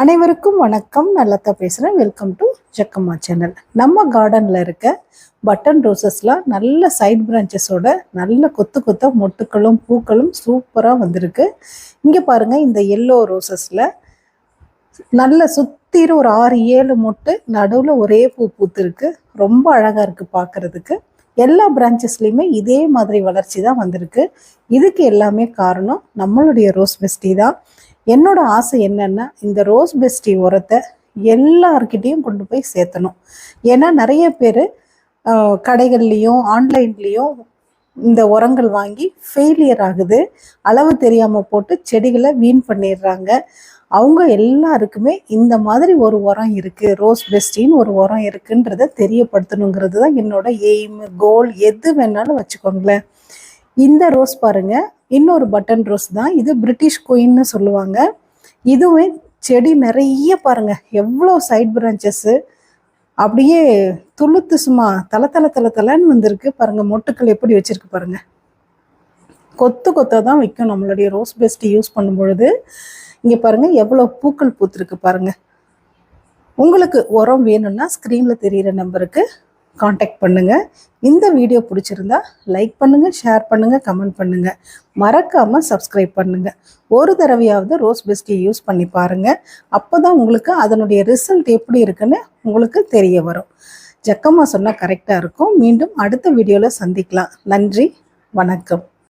அனைவருக்கும் வணக்கம். நல்லத்தா பேசுகிறேன் வெல்கம் டு ஜக்கம்மா சேனல் நம்ம கார்டனில் இருக்க பட்டன் ரோசஸ்லாம் நல்ல சைட் பிரான்ச்சஸோட நல்ல கொத்து கொத்த மொட்டுக்களும் பூக்களும் சூப்பராக வந்திருக்கு. இங்கே பாருங்கள் இந்த எல்லோ ரோசஸில் நல்ல சுத்திர ஒரு ஆறு ஏழு மொட்டு நடுவில் ஒரே பூ பூத்துருக்கு. ரொம்ப அழகாக இருக்குது பார்க்குறதுக்கு எல்லா பிரான்ச்சஸ்லேயுமே இதே மாதிரி வளர்ச்சி தான் வந்திருக்கு. இதுக்கு எல்லாமே காரணம் நம்மளுடைய ரோஸ் பெஸ்டி தான். என்னோட ஆசை என்னன்னா இந்த ரோஸ் பெஸ்டி உரத்தை எல்லார்கிட்டேயும் கொண்டு போய் சேர்த்தணும். ஏன்னா நிறைய பேர் கடைகள்லேயும் ஆன்லைன்லேயும் இந்த உரங்கள் வாங்கி ஃபெயிலியர் ஆகுது. அளவு தெரியாமல் போட்டு செடிகளை வீண் பண்ணிடுறாங்க. அவங்க எல்லாருக்குமே இந்த மாதிரி ஒரு உரம் இருக்குது ரோஸ் பெஸ்டின்னு ஒரு உரம் இருக்குன்றத தெரியப்படுத்தணுங்கிறது தான் என்னோட எய்ம் கோல் எது வேணாலும் வச்சுக்கோங்களேன். இந்த ரோஸ் பாருங்க. இன்னொரு பட்டன் ரோஸ் தான். இது பிரிட்டிஷ் குயின்னு சொல்லுவாங்க. இதுவே செடி நிறைய பாருங்க. எவ்வளோ சைட் பிரான்ச்சஸ்ஸு அப்படியே துளுத்து சும்மா தலை தலை தலை தலைன்னு வந்திருக்கு. பாருங்க மொட்டுக்கள் எப்படி வச்சிருக்கு பாருங்க. கொத்து கொத்தாக தான் வைக்கும் நம்மளுடைய ரோஸ் பெஸ்ட்டு யூஸ் பண்ணும் பொழுது இங்கே பாருங்கள் எவ்வளோ பூக்கள் பூத்துருக்கு பாருங்கள் உங்களுக்கு உரம் வேணும்னா ஸ்க்ரீனில் தெரிகிற நம்பருக்கு காண்டாக்ட் பண்ணுங்கள் இந்த வீடியோ பிடிச்சிருந்தா லைக் பண்ணுங்கள் ஷேர் பண்ணுங்கள் கமெண்ட் பண்ணுங்கள் மறக்காமல் சப்ஸ்கிரைப் பண்ணுங்கள் ஒரு தடவையாவது ரோஸ் பெஸ்டியை யூஸ் பண்ணி பாருங்கள் அப்போ தான் உங்களுக்கு அதனுடைய ரிசல்ட் எப்படி இருக்குன்னு உங்களுக்கு தெரிய வரும். ஜக்கம்மா சொன்னால் கரெக்டாக இருக்கும். மீண்டும் அடுத்த வீடியோவில் சந்திக்கலாம். நன்றி வணக்கம்.